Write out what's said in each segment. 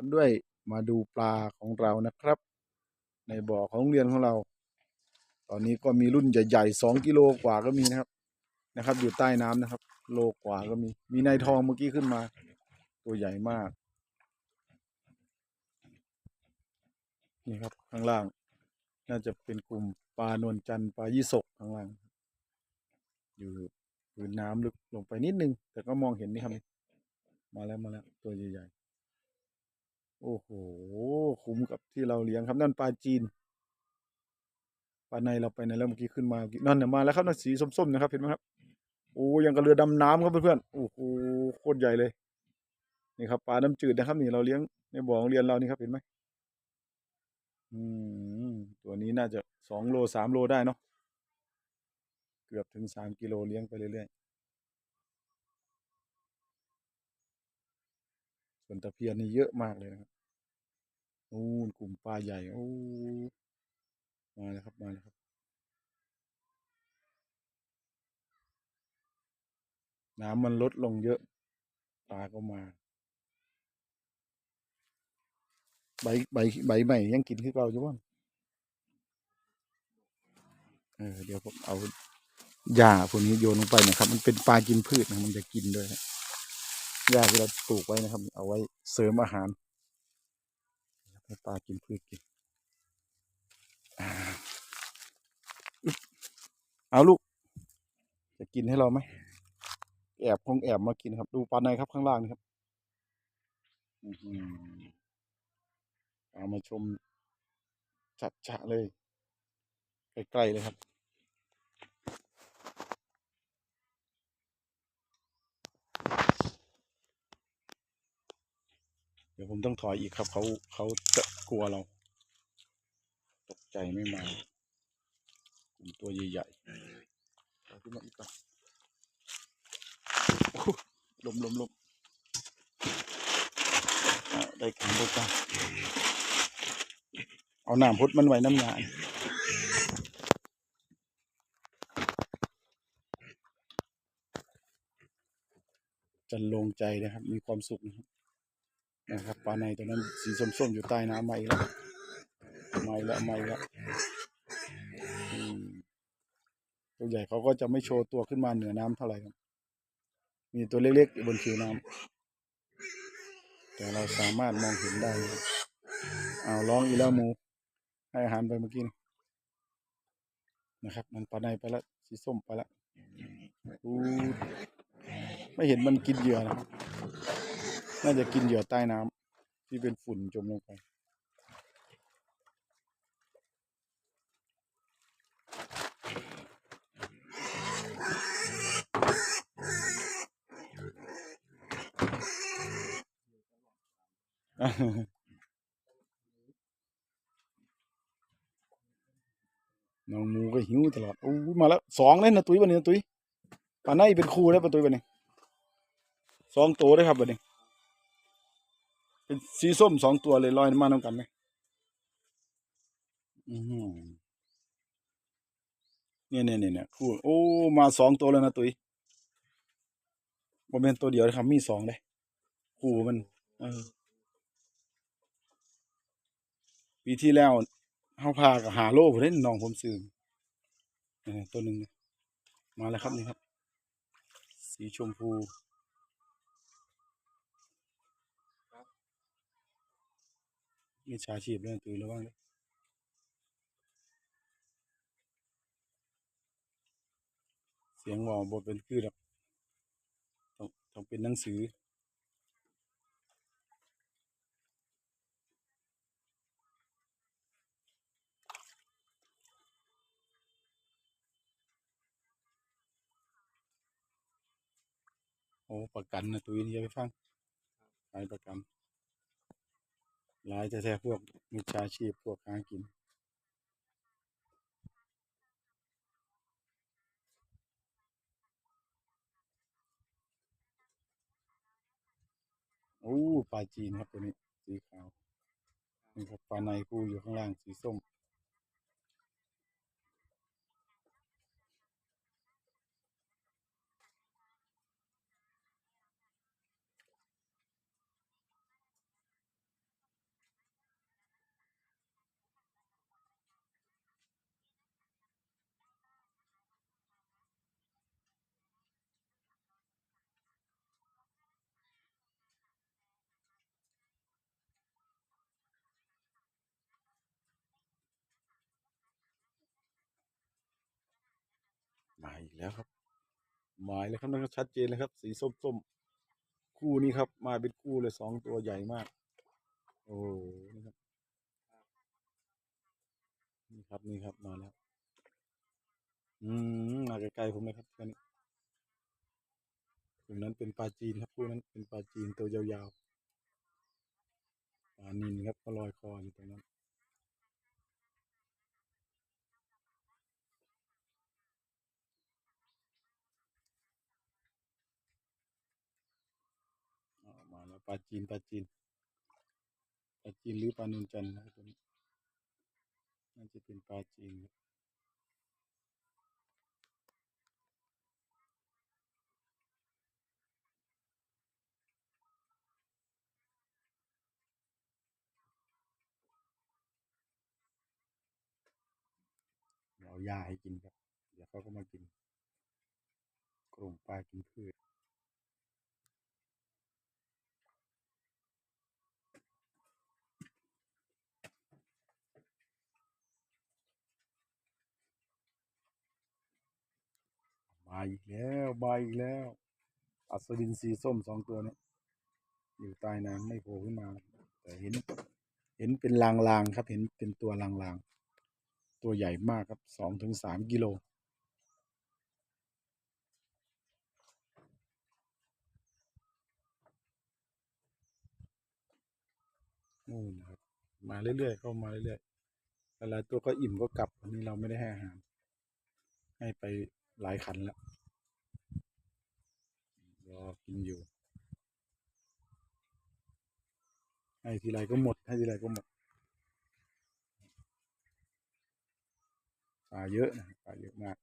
กันด้วยมาดูปลาของเรานะครับ ในบ่อของเรียนของเรา ตอนนี้ก็มีรุ่นใหญ่ๆสองกิโลกว่าก็มีนะครับ นะครับ อยู่ใต้น้ำนะครับ โลกว่าก็มี มีนายทองเมื่อกี้ขึ้นมา ตัวใหญ่มาก นี่ครับข้างล่าง น่าจะเป็นกลุ่มปลานวลจันทร์ปลายี่สกข้างล่าง อยู่พื้นน้ำลึกลงไปนิดนึง แต่ก็มองเห็นนี่ครับ มาแล้วมาแล้วตัวใหญ่ๆ โอ้โห คุ้มกับที่เราเลี้ยงครับนั่นปลาจีน ปลาในเราไปไหนแล้วเมื่อกี้ขึ้นมา นั่นเนี่ยมาแล้วครับนั่นสีส้มๆนะครับเห็นไหมครับ โอ้ยังกับเรือดำน้ำครับเพื่อนๆ โอ้โหโคตรใหญ่เลย นี่ครับปลาน้ำจืดนะครับ นี่เราเลี้ยงในบ่อโรงเรียนเรานี่ครับเห็นไหมอืมตัวนี้น่าจะสองโลสามโลได้เนาะ เกือบถึงสามกิโลเลี้ยงไปเรื่อยๆ วนตะเพียนนี่เยอะมากเลยนะครับนู่นกลุ่มปลาใหญ่โอ้มาแล้วครับมาแล้วครับ น้ำมันลดลงเยอะปลาก็มา ใบใบใบใหม่ยังกินคือเก่าอยู่บ้างเออเดี๋ยวผมเอาหญ้าพวกนี้โยนลงไปนะครับ มันเป็นปลากินพืชนะมันจะกินด้วยนะ หญ้าที่เราปลูกไว้นะครับ เอาไว้เสริมอาหารให้ปลากินพืชกินเอาลูก จะกินให้เราไหมแอบคงแอบมากินครับ ดูปลาในครับข้างล่างนี่ครับเอามาชมจัดจะเลย ใกล้ๆเลยครับ ดี๋ยวผมต้องถอยอีกครับ เขาเขาจะกลัวเรา ตกใจไม่มากลุ่มตัวใหญ่ๆเอาขึ้นมาอีกก่อนลมลมลมได้การได้การเอาน้ำพุดมันไว้น้ำยาจะลงใจนะครับ มีความสุขนะครับ นะครับปลาในตัวนั้นสีส้มๆอยู่ใต้น้ำมาอีกแล้วมาอีกแล้วมาอีกแล้วตัวใหญ่เขาก็จะไม่โชว์ตัวขึ้นมาเหนือน้ำเท่าไหร่ครับ มีตัวเล็กๆอยู่บนผิวน้ำแต่เราสามารถมองเห็นได้เอาวร้องอีแล้วหมู ให้อาหารไปเมื่อกี้นี่นะครับ มันปลาในไปแล้วสีส้มไปแล้วไม่เห็นมันกินเหยื่อนะครับ น่าจะกินเหยื่อใต้น้ำที่เป็นฝุ่นจมลงไปน้องมูก็หิวตลอดโอ้มาแล้วสองเลยนะตุ้ยวันนี้นะตุ้ยปลาในเป็นคู่แล้วปลาตุ้ยวันนี้สองตัวได้ครับวันนี้ เป็นสีส้มสองตัวเลยลอยมาน้ำกันไหมอือหือเนี่ยเนี่ยเนี่ยเนี่ยคู่โอ้มาสองตัวแล้วนะตุ้ยบ่แม่นตัวเดียวนะครับมีสองเลยคู่มันเออปีที่แล้วเฮาพากับหาโล่ผมเล่นน้องผมซื้อเออตัวหนึ่งมาแล้วครับนี่ครับ สีชมพู มีชาชีพเรื่องตื่นระวังเลยเสียงเว่าบ่เป็นคือหรอกต้องต้องเป็นหนังสือ โอ้ประกันนะตุยนี่อย่าไปฟังหลายประกัน หลายแท้ๆพวกมิจฉาชีพพวกค้ากิน โอ้ปลาจีนครับตัวนี้สีขาวนี่ครับปลาในคู่อยู่ข้างล่างสีส้ม อีกแล้วครับ หมาอีกแล้วครับนั่นก็ชัดเจนเลยครับ สีส้มๆคู่นี้ครับ มาเป็นคู่เลยสองตัวใหญ่มาก โอ้นี่ครับ นี่ครับนี่ครับมาแล้วอืมมาใกลๆผมเลยครับแค่นี้ตรงนั้นเป็นปลาจีนครับคู่นั้นเป็นปลาจีนตัวยาวๆปลานินครับก็ลอยคออยู่ตรงนั้น ออกมาแล้วปลาจีนปลาจีนปลาจีนหรือปลานนจันทร์นะครับตัวนี้น่าจะเป็นปลาจีนครับเราหญ้าให้กินครับ เดี๋ยวเขาก็มากินกลุ่มปลากินพืช มาอีกแล้วมาอีกแล้ว อัศวินสีส้มสองตัวนี้อยู่ใต้น้ำไม่โผล่ขึ้นมา แต่เห็น เห็นเป็นลางๆครับ เห็นเป็นตัวลางๆ ตัวใหญ่มากครับสองถึงสามกิโลนู่นครับมาเรื่อยๆเข้ามาเรื่อยๆหลายๆตัวก็อิ่มก็กลับวันนี้เราไม่ได้ให้อาหาร ให้ไป หลายขันแล้วรอกินอยู่ ให้ทีไรก็หมด ให้ทีไรก็หมดปลาเยอะนะปลาเยอะมาก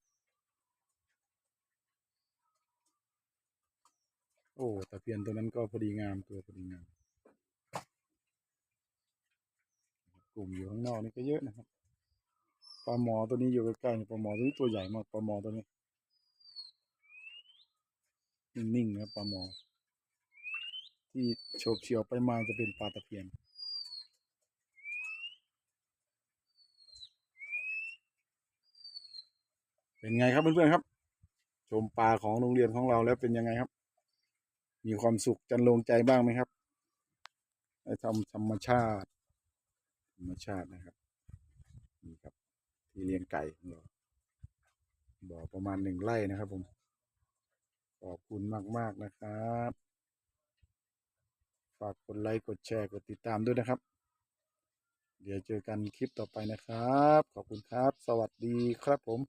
โอ้ตะเพียนตัวนั้นก็พอดีงามตัวพอดีงาม กลุ่มอยู่ข้างนอกนี่ก็เยอะนะครับปลาหมอตัวนี้อยู่ใกล้ๆปลาหมอตัวนี้ตัวใหญ่มากปลาหมอตัวนี้ นิ่งๆนะครับปลาหมอ ที่โฉบเฉี่ยวไปมาจะเป็นปลาตะเพียนเป็นไงครับเพื่อนๆครับ ชมปลาของโรงเรียนของเราแล้วเป็นยังไงครับ มีความสุขจันลงใจบ้างไหมครับได้ทำธรรมชาติ ธรรมชาตินะครับนี่ครับ ที่เลี้ยงไก่ของเราบ่อประมาณหนึ่งไร่นะครับผม ขอบคุณมาก ๆ นะครับ ฝากกดไลค์ กดแชร์ กดติดตามด้วยนะครับ เดี๋ยวเจอกันคลิปต่อไปนะครับ ขอบคุณครับ สวัสดีครับผม